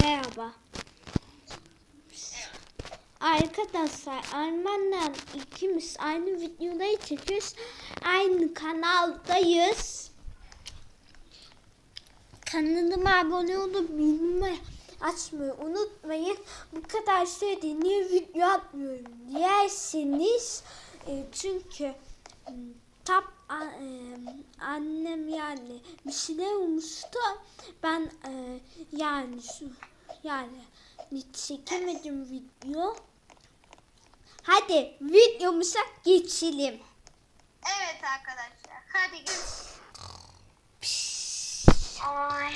Merhaba. Arkadaşlar Arman'la ikimiz aynı videoları çekiyoruz. Aynı kanaldayız. Kanalıma abone olup bildirimleri açmayı unutmayın. Bu kadar şey niye video atmıyorum diyerseniz e, çünkü e, tap a- e, annem yani bir şeyler olmuştu. Ben e, yani şu yani hiç çekemedim video. Hadi videomuza geçelim. Evet arkadaşlar. Hadi gel. Ay.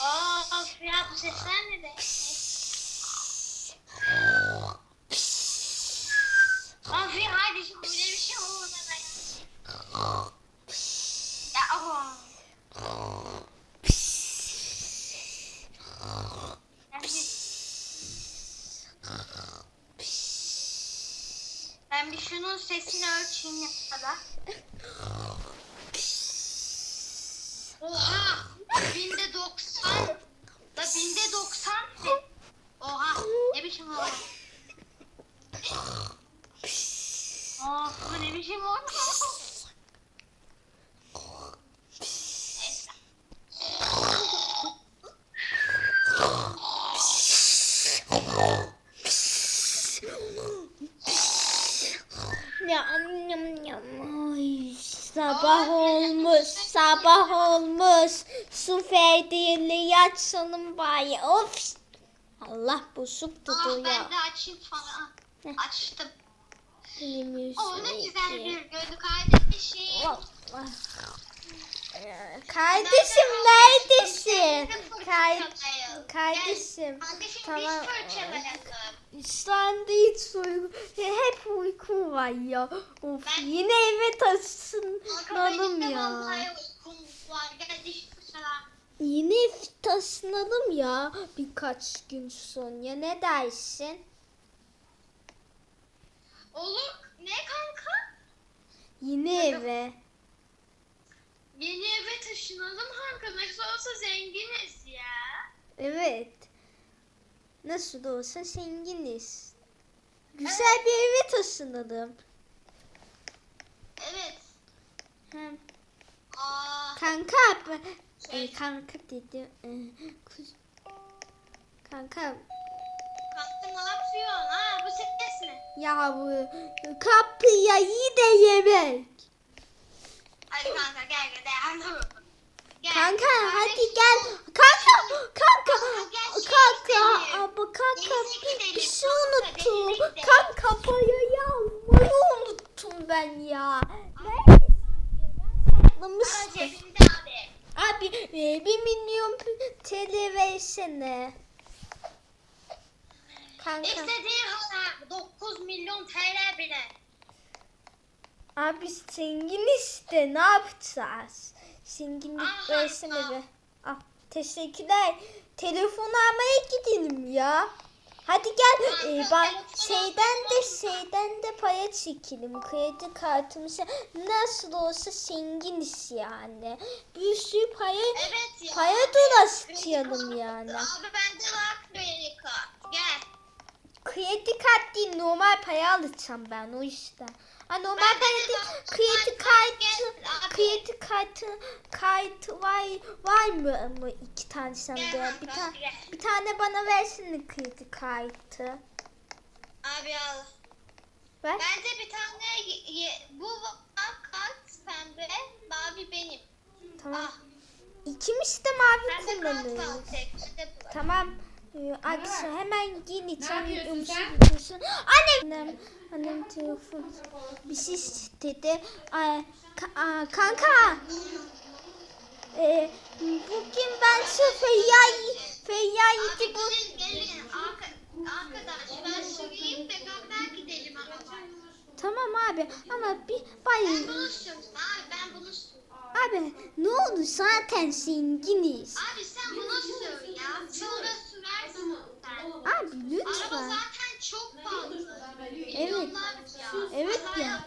Aa, of ya bu sesler ne be? Of ya hadi şimdi böyle bir şey olmadan ben. Ya oh. Ben bir, ben bir şunun sesini ölçeyim ya da. Oha! Binde 90. Da binde 90 ses. Oha! Ne biçim o? Aa, bu ne biçim o? Yam yam yam. Ay, sabah olmuş, sabah olmuş. Su ferdiyle yatsın bari. Of. Allah bozuk Aa, tutuyor. ben de açayım falan. Açtım. O ne güzel bir gördü kardeşim. Allah. Kardeşim neredesin? Kar- kardeşim. Tamam. Şu anda hiç uyku, hep uykum var ya. Of Ben- yine eve taşınalım ya. fırçala. Yine taşınalım ya birkaç gün sonra. Ne dersin? Olur. Ne kanka? Yine eve. Yeni eve taşınalım kanka. Nasıl olsa zenginiz ya. Evet. Nasıl da olsa zenginiz. Güzel bir eve taşınalım. Evet. Hem Aa, kanka b- e, kanka dedi. E, kuz- kanka kanka ne yapıyorsun? Ha bu ses ne? ya bu kapıya yine yemek. Hadi kanka gel gel. Gel. Kanka hadi gel. Kanka kanka şey kanka gidelim. ama kanka Denize bir, şey unuttum. Kanka payayı almayı unuttum ben ya. Para saklamıştım. abi. E, bir milyon TL versene. Kanka. İstediği kadar 9 milyon TL bile. Abi zengin işte ne yapacağız? Zenginlik versene be. Ah, teşekkürler. Telefon almaya gidelim ya. Hadi gel. Ee, bak şeyden de şeyden de para çekelim. Kredi kartımıza nasıl olsa zenginiz yani. Bir sürü para Evet ya. para dolaştıralım yani. Abi bende var kredi kart. Gel. Kredi kart değil normal para alacağım ben o yüzden. Ha normal kredi Bak, kartı kredi kartı kartı var var mı ama iki tane sende bir tane gel. bir tane bana versene kredi kartı. Abi al. Ver. Bende bir tane ye- bu kart pembe. Mavi benim. Tamam. Ah. İkimiz de mavi var. Tamam. Ee, Aksa hemen giyin içeri yapıyorsun videomuzu sen? bitirsin. Annem. Annem, annem telefon bir şey istedi. Ay, ka- aa, kanka. Ee, bugün ben şu Feyya'yı Feyya'yı bu Arkadaş ben süreyim gidelim ama. Tamam abi ama bir Ben bay bunu sürüm. Abi ben bunu sürüm. Abi ne oldu zaten zenginiz. Abi sen bunu sür ya. Sonra Abi Araba lütfen. zaten çok pahalı. Evet. Evet ya.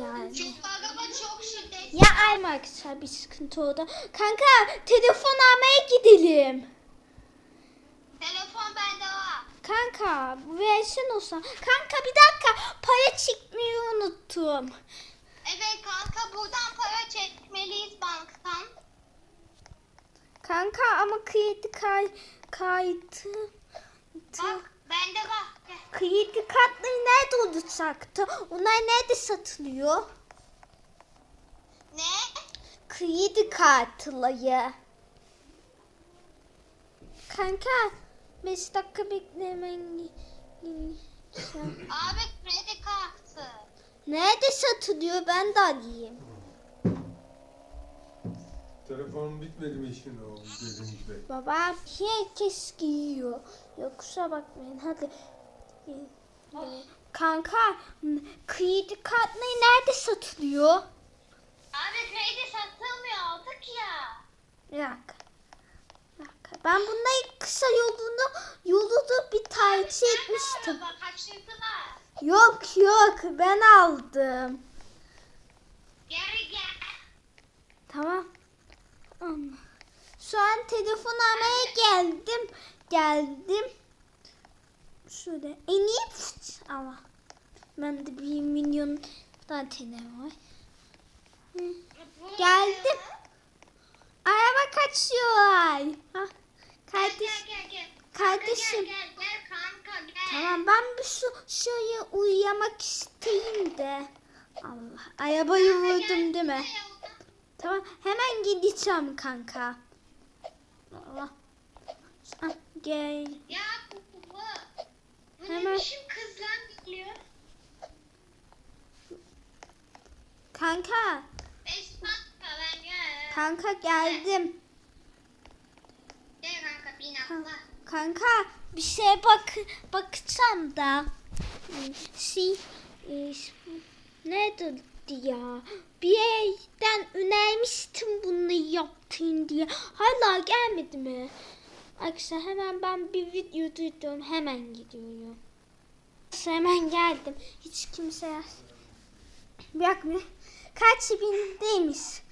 Yani. Çünkü araba çok şiddetli. Ya ay arkadaşlar bir sıkıntı oldu. Kanka telefon almaya gidelim. Telefon bende var. Kanka versin olsa. Kanka bir dakika para çıkmayı unuttum. Evet kanka buradan para çekmeliyiz banktan. Kanka ama kredi kay kaydı. Bak bende. Gel. Kredi kartları nerede olacaktı? Onlar nerede satılıyor? Ne? Kredi kartları. Kanka 5 dakika beklemen. Abi kredi kartı. Nerede satılıyor ben de alayım. Telefon bitmedi mi işin o dediğiniz bey? Baba herkes giyiyor. Yoksa bakmayın hadi. Ee, Kanka kredi kartları nerede satılıyor? Abi kredi satılmıyor aldık ya. Bir dakika. Bir dakika. Ben bunları kısa yolunu yolunu bir tercih etmiştim. Kaçırdılar. Yok yok ben aldım. Geri gel. Tamam. Ama Şu an telefon almaya geldim. Geldim. Şöyle en iyi ama ben de bir milyon tane var. Hı. Geldim. Araba kaçıyor. Ha, Gel kardeş. gel gel gel. Kardeşim. Gel gel gel kanka gel. Tamam ben bir şu şöyle uyuyamak isteyeyim de. Allah. Arabayı vurdum değil mi? Tamam hemen gideceğim kanka. Allah. Ah, gel. Ya bu bu. Bu Hemen. ne biçim kızlar geliyor? Kanka. Beş dakika ben gel. Kanka geldim. Gel kanka bin atla. Kanka bir şeye bak bakacağım da. Şey e, nerede ya? Bir yerden önermiştim bunu yaptın diye. Hala gelmedi mi? Arkadaşlar hemen ben bir video duydum. Hemen gidiyorum. Hemen geldim. Hiç kimse bırakmıyor. Kaç bindeymiş.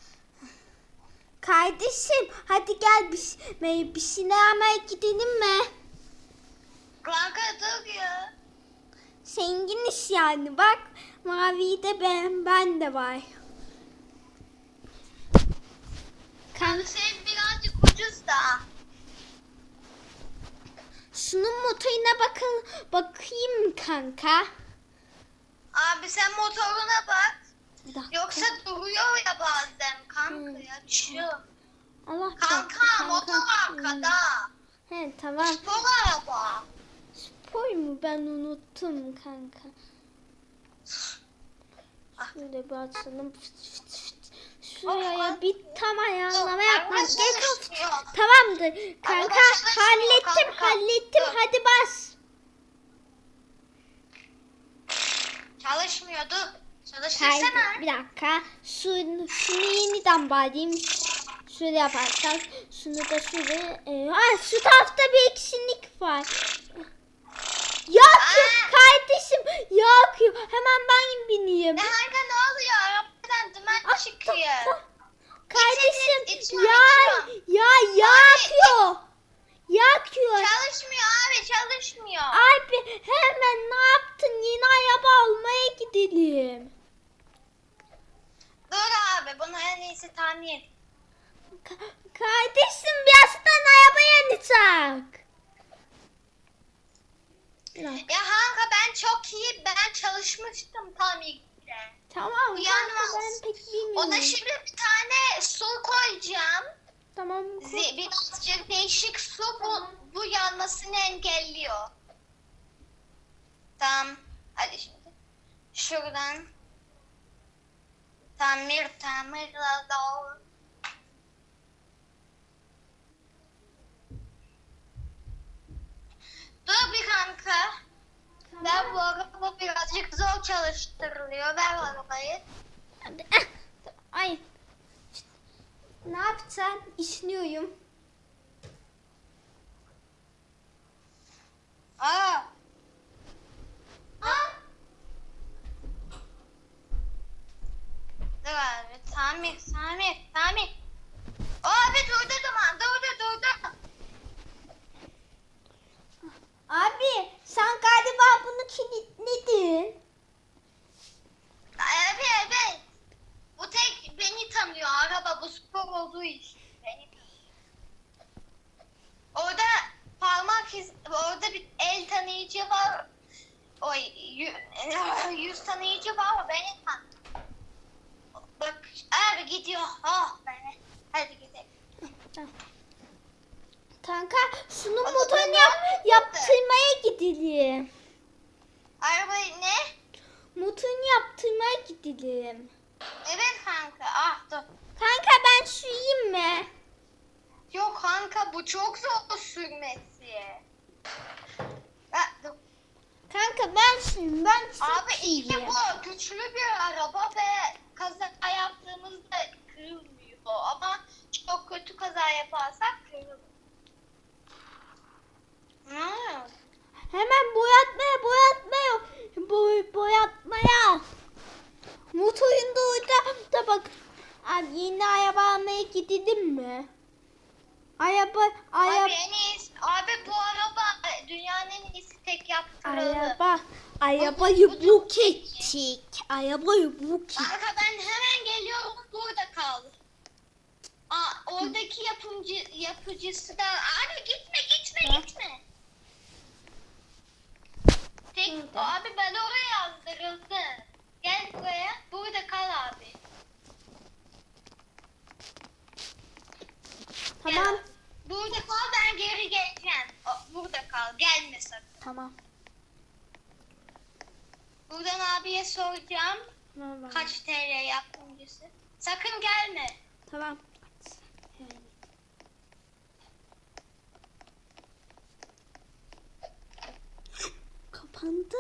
Kardeşim hadi gel bir, bir, bir sinemaya gidelim mi? Kanka dur ya. Zenginiz yani bak mavi de ben, ben de var. Kanka senin birazcık ucuz da. Şunun motoruna bakın bakayım kanka. Abi sen motoruna bak. Yoksa duruyor ya bazen kanka ya düşüyor. Allah Kanka motor Hmm. arkada. He tamam. Spor araba. Spor mu ben unuttum kanka. Şöyle bir açalım. Şuraya bir tam ayarlama Araba gerekiyor. çalışmıyor. Tamamdır. Kanka çalışmıyor hallettim hallettim hadi bas. Çalışmıyordu. Çalıştırsana. bir dakika. Şunu, şunu yeniden bağlayayım. Şöyle yaparsak. Şunu da şöyle. E, ha, şu tarafta bir eksiklik var. Yakıyor Aa! kardeşim. Yakıyor. Hemen ben bineyim. Ne kanka ne oluyor? Arabadan duman Ah, çıkıyor. Kardeşim içine ya içiyor. ya yakıyor. Yakıyor. Çalışmıyor abi çalışmıyor. Abi hemen ne yaptın? Yeni araba almaya gidelim. Dur abi bunu en iyisi tamir. Ka- kardeşim birazdan araba yanacak. Ya kanka ben çok iyi ben çalışmıştım tamirde. Tamam Bu kanka ben pek bilmiyorum. Ona şimdi bir tane su koyacağım. Tamam. Zi- Birazcık değişik su bu, bu yanmasını engelliyor. Tamam. Hadi şimdi. Şuradan. Tamir tamir doğru. Dur bir kanka. Ben bu araba birazcık zor çalıştırılıyor. Ver arabayı. Eh, Ay. Ne yapacaksın? İşliyorum. Aa. Aa, Dur abi. Tamir, tamir, tamir. Abi durdu duman. Durdu, durdu. Abi sen galiba bunu kilitledin. Abi evet. Bu tek beni tanıyor. Araba bu spor olduğu için. Beni tanıyor. Orada parmak iz, orada bir el tanıyıcı var. Oy, yü- yüz tanıyıcı var. Beni tanıyor. Bak abi gidiyor. Oh beni. Hadi gidelim. Kanka şunu Ama motorunu yap, yaptırmaya gidelim. Arabayı ne? Motorunu yaptırmaya gidelim. Evet kanka. Ah dur. Kanka ben şu yiyeyim mi? Yok kanka bu çok zor sürmesi. Ah, dur. Kanka ben şuyum ben çok Abi iyiyim. bu güçlü bir araba ve kaza yaptığımızda kırılmıyor. Ama çok kötü kaza yaparsak kırılır. Hmm. Hemen boyatmaya boyatmaya boy, boyatmaya. Motorun da orada da bak. Abi yeni araba almaya gidelim mi? Araba araba Abi en iyisi, abi bu araba dünyanın en iyisi tek yaptırıldı. araba arabayı bu- buk ettik. Arabayı buk ettik. Kanka ben hemen geliyorum burada kal. Aa, oradaki yapımcı yapıcısı da abi gitme gitme gitme. Tek, Burada. abi ben oraya yazdırıldım. Gel buraya. Burada kal abi. Gel Tamam. abi. Burada kal ben geri geleceğim. Burada kal gelme sakın. Tamam. Buradan abiye soracağım. Tamam. Kaç TL yapımcısı. Sakın gelme. Tamam. Kapandı.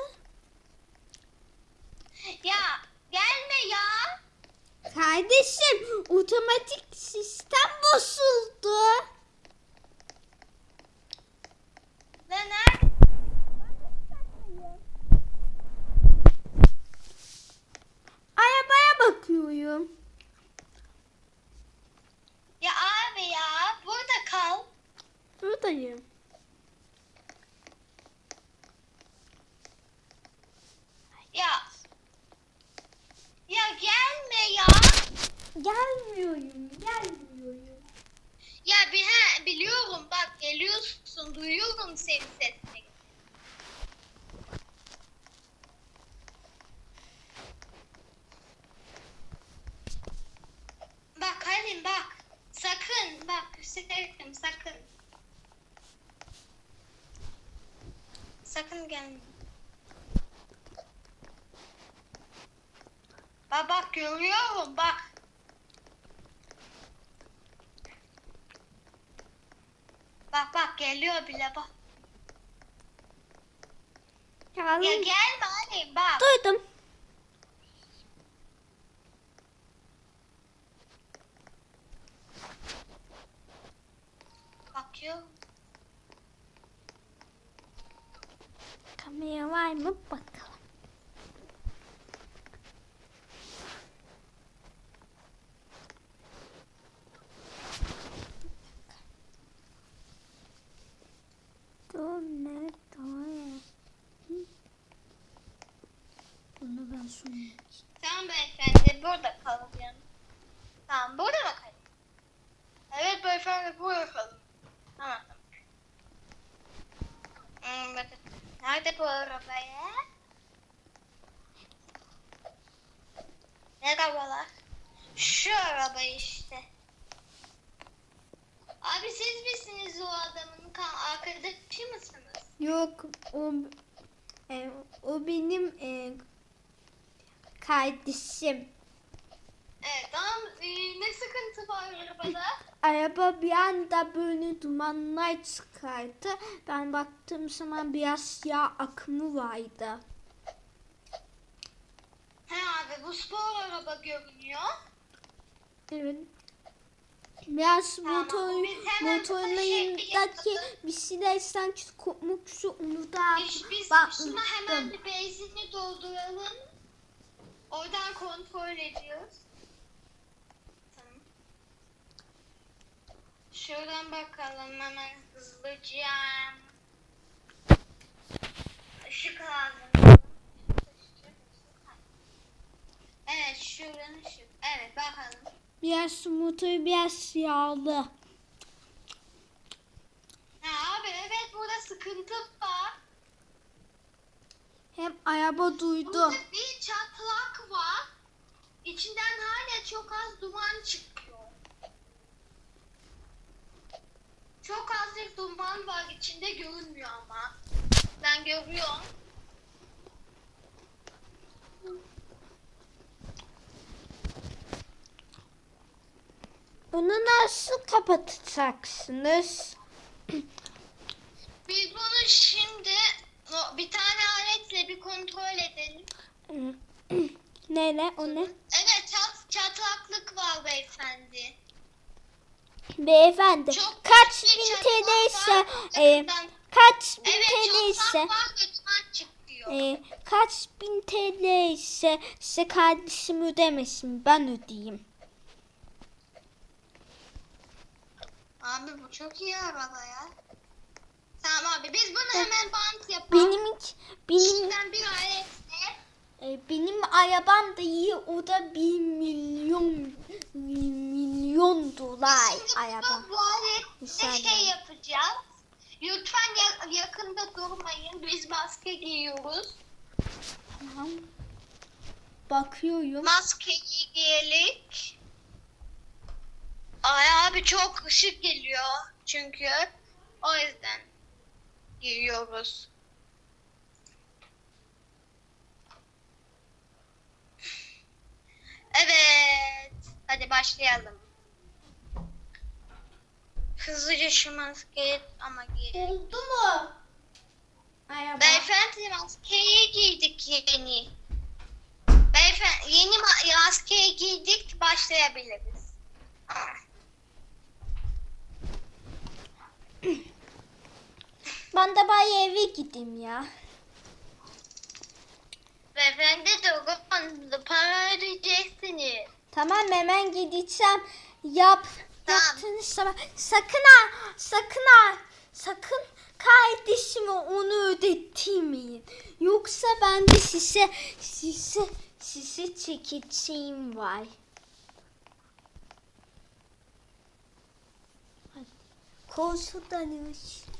Ya gelme ya. Kardeşim otomatik sistem bozuldu. Nerede? Arabaya bakıyorum. Ya abi ya burada kal. Buradayım. Ya. Ya gelme ya. Gelmiyorum, gelmiyorum. Ya bir he, biliyorum bak duyuyorum senin sesini. Bak Halim bak. Sakın bak sakın sakın. Sakın gelme. Bak bak görüyorum bak. Bak bak geliyor bile bak. Ya Geldim. gelme hani bak. Duydum. Bakıyor. Kamera var mı bakalım. Dur ne dur. Bunu ben sunayım. Tamam beyefendi burada kalacağım. Tamam burada mı kalayım? Evet beyefendi burada kalın. Tamam tamam. Hmm, bakın. Nerede bu araba ya? Ne arabalar? Şu araba işte. Abi siz misiniz o adamın kan arkadaşı mısınız? Yok o e, o benim e, kardeşim. Evet tamam. Ee, ne sıkıntı var arabada? Araba bir anda böyle dumanlar çıkardı. Ben baktığım zaman biraz yağ akımı vardı. He abi bu spor araba görünüyor. Evet. Biraz Tamam, motor, motorlarındaki bir şeyler sanki kopmuştu onu da Biz, biz şuna hemen bir benzinli dolduralım. Oradan kontrol ediyoruz. Tamam. Şuradan bakalım hemen hızlıca. Işık lazım. Evet şuradan ışık. Evet bakalım. biraz motor biraz yağlı. Ha abi evet burada sıkıntı var. Hem araba duydu. Burada bir var. İçinden hala çok az duman çıkıyor. Çok az bir duman var içinde görünmüyor ama. Ben görüyorum. Onu nasıl kapatacaksınız? Biz bunu şimdi bir tane aletle bir kontrol edelim. Neyle o ne? Evet çatlaklık var beyefendi. Beyefendi Çok kaç küçük bir bin TL ise e, kaç bin Evet TL ise e, kaç bin TL ise size kardeşim ödemesin ben ödeyeyim. Abi bu çok iyi araba ya. Tamam abi biz bunu hemen bant yapalım. Benim benim İçinden bir aletle e, benim arabam da iyi o da bir milyon milyon dolar araba. bu, Güzel şey yapacağız. Lütfen ya- yakında durmayın. Biz maske giyiyoruz. Tamam. Bakıyorum. Maskeyi giyelim. Ay abi çok ışık geliyor çünkü. O yüzden giyiyoruz. Evet. Hadi başlayalım. Hızlıca şu maskeyi ama giyelim. Oldu mu? Araba. Beyefendi maskeyi giydik yeni. Beyefendi yeni ma- maskeyi giydik başlayabiliriz. Ben de bari eve gideyim ya. Beyefendi ödeyeceksiniz. Tamam hemen gideceğim. Yap. Tamam. Yaptığınız zaman sakın ha sakın ha sakın kardeşime onu ödetmeyin. Yoksa ben de size size size çekeceğim var. Hadi. Korsudan üç.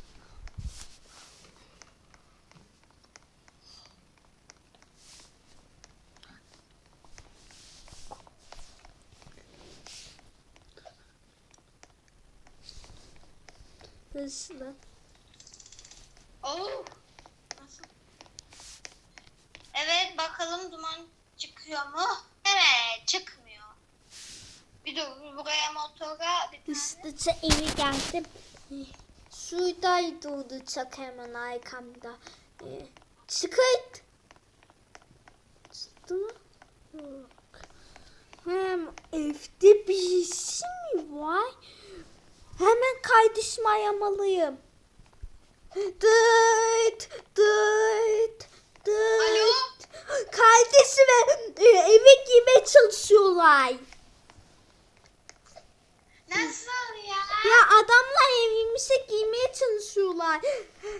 Hızlı. Oo. Nasıl? Evet bakalım duman çıkıyor mu? Evet çıkmıyor. Bir dur buraya motora bir tane. Hızlıca eve geldim. Şuradaydı olacak hemen arkamda. Ee, çıkart. Çıktı mı? Yok. Hem evde birisi mi var? Hemen kardeşimi aramalıyım. Dıt, dıt, dıt. Alo? Kardeşime e, eve girmeye çalışıyorlar. Nasıl ya? Ya adamlar evimize girmeye çalışıyorlar.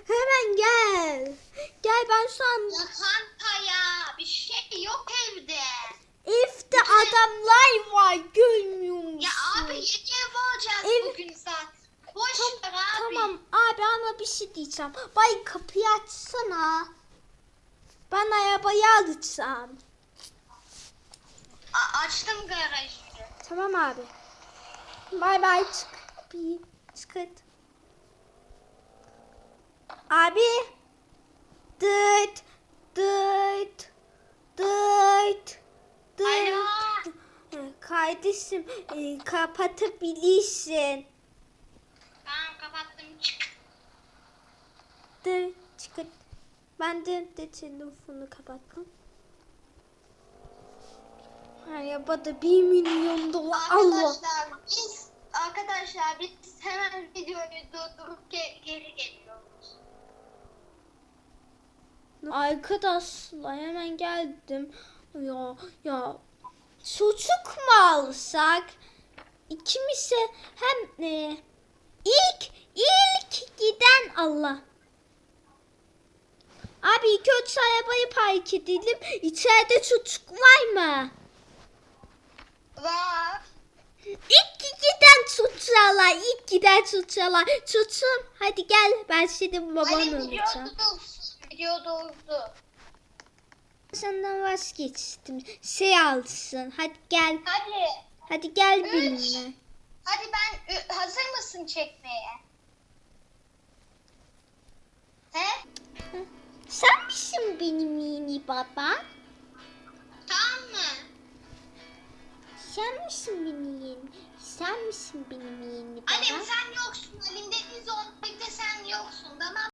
Hemen gel. Gel ben şu an Ya kanka ya bir şey yok evde. evde adamlar var görmüyor musun? Ya abi yeni ev alacağız Ev- bugün zaten. Boş Tam- ver abi. Tamam abi ama diyeceğim. Bay kapıyı açsana. Ben arabayı alacağım. A- açtım garajı. Tamam abi. Bay bay çık. Bir çıkart. Abi. Dıt. Dıt. Dıt. Dıt. Alo. Kardeşim e, kapatabilirsin. Tamam kapattım çık. Dır çıkart. Ben de, de telefonu kapattım. Arabada bir milyon dolar. Allah. Biz Arkadaşlar biz hemen videoyu durdurup ge- geri geliyoruz. Arkadaşlar hemen geldim. Ya ya çocuk mu alsak? İkimize hem e, ilk ilk giden Allah. Abi ilk önce arabayı park edelim. İçeride çocuk var mı? Var. İlk giden çocuğalar, ilk giden çocuğalar. Çocuğum hadi gel ben senin baban Hani video durdu. Senden vazgeçtim. Şey alsın. Hadi gel. Hadi. Hadi gel Üç. benimle. Hadi ben hazır mısın çekmeye? He? Sen misin benim yeni baba? Tamam mı? Sen misin benim yeni? Sen misin benim yeni baba? Annem sen yoksun. Halim Deniz onlukta sen yoksun tamam